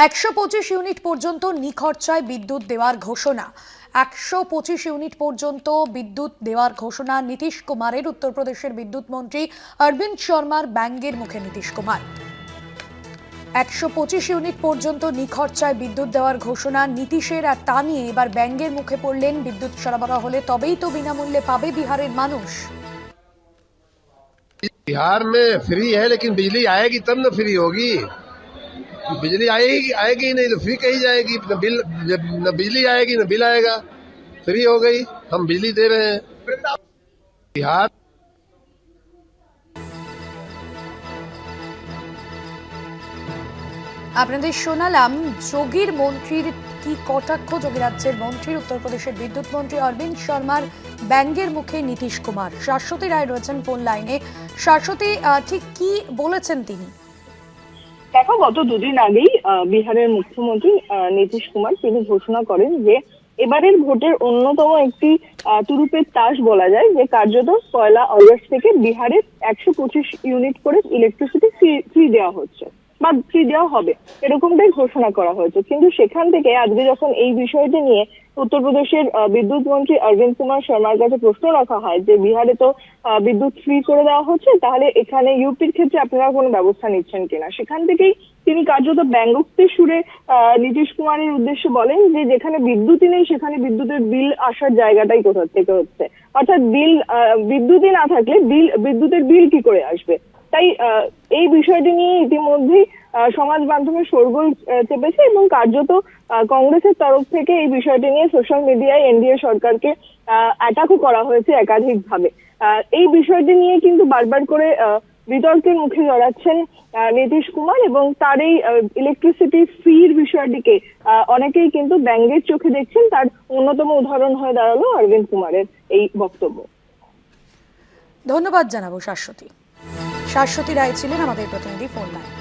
একশো পঁচিশ ইউনিট পর্যন্ত নিখরচায় বিদ্যুৎ দেওয়ার ঘোষণা একশো পঁচিশ ইউনিট পর্যন্ত বিদ্যুৎ দেওয়ার ঘোষণা নীতিশ কুমারের উত্তরপ্রদেশের বিদ্যুৎ মন্ত্রী অরবিন্দ শর্মার ব্যঙ্গের মুখে নীতিশ কুমার একশো পঁচিশ ইউনিট পর্যন্ত নিখরচায় বিদ্যুৎ দেওয়ার ঘোষণা নীতিশের আর তা নিয়ে এবার ব্যঙ্গের মুখে পড়লেন বিদ্যুৎ সরবরাহ হলে তবেই তো বিনামূল্যে পাবে বিহারের মানুষ बिहार में फ्री है लेकिन बिजली आएगी तब ना फ्री होगी बिजली आएगी आएगी ही नहीं तो फ्री कही जाएगी न बिल जब न बिजली आएगी न बिल आएगा फ्री हो गई हम बिजली दे रहे हैं बिहार আপনাদের শোনালাম যোগীর মন্ত্রীর কি কটাক্ষ যোগী রাজ্যের মন্ত্রীর উত্তরপ্রদেশের বিদ্যুৎ মন্ত্রী অরবিন্দ শর্মার ব্যঙ্গের মুখে নীতিশ কুমার শাশ্বতী রায় রয়েছেন ফোন লাইনে শাশ্বতী আহ, ঠিক কি বলেছেন তিনি দেখো, গত দুদিন আগেই বিহারের মুখ্যমন্ত্রী নীতিশ কুমার তিনি ঘোষণা করেন যে, এবারের ভোটের অন্যতম একটি তুরুপের তাস বলা যায়, যে কার্যত পয়লা অগস্ট থেকে বিহারের একশো পঁচিশ ইউনিট করে ইলেকট্রিসিটি ফ্রি দেওয়া হচ্ছে। বা ফ্রি দেওয়া হবে। এরকমটাই ঘোষণা করা হয়েছে। কিন্তু সেখান থেকে আজকে যখন এই বিষয়টি নিয়ে উত্তরপ্রদেশের বিদ্যুৎ মন্ত্রী অরবিন্দ কুমার শর্মার কাছে প্রশ্ন রাখা হয় যে, বিহারে তো বিদ্যুৎ ফ্রি করে দেওয়া হচ্ছে, তাহলে এখানে ইউপির ক্ষেত্রে আপনারা কোনো ব্যবস্থা নিচ্ছেন কিনা? সেখান থেকেই তিনি কার্যত ব্যঙ্গোক্তের সুরে নীতিশ কুমারের উদ্দেশ্যে বলেন যে, যেখানে বিদ্যুৎই নেই, সেখানে বিদ্যুতের বিল আসার জায়গাটাই কোথা থেকে হচ্ছে? অর্থাৎ বিল বিদ্যুৎই না থাকলে বিল, বিদ্যুতের বিল কি করে আসবে? তাই এই বিষয়টি নিয়ে ইতিমধ্যেই সমাজ মাধ্যমে শোরগোল আহ, চেপেছে এবং কার্যত কংগ্রেসের তরফ থেকে এই বিষয়টি নিয়ে সোশ্যাল মিডিয়ায় এনডিএ সরকারকে অ্যাটাকও করা হয়েছে একাধিকভাবে। এই বিষয়টি নিয়ে কিন্তু বারবার করে বিতর্কের মুখে জড়াচ্ছেন নীতিশ কুমার এবং তার এই ইলেকট্রিসিটি ফির বিষয়টিকে অনেকেই কিন্তু ব্যঙ্গের চোখে দেখছেন। তার অন্যতম উদাহরণ হয়ে দাঁড়াল অরবিন্দ কুমারের এই বক্তব্য। ধন্যবাদ জানাব শাশ্বতী। শাশ্বতী রায় ছিলেন আমাদের প্রতিনিধি ফোন লাইন।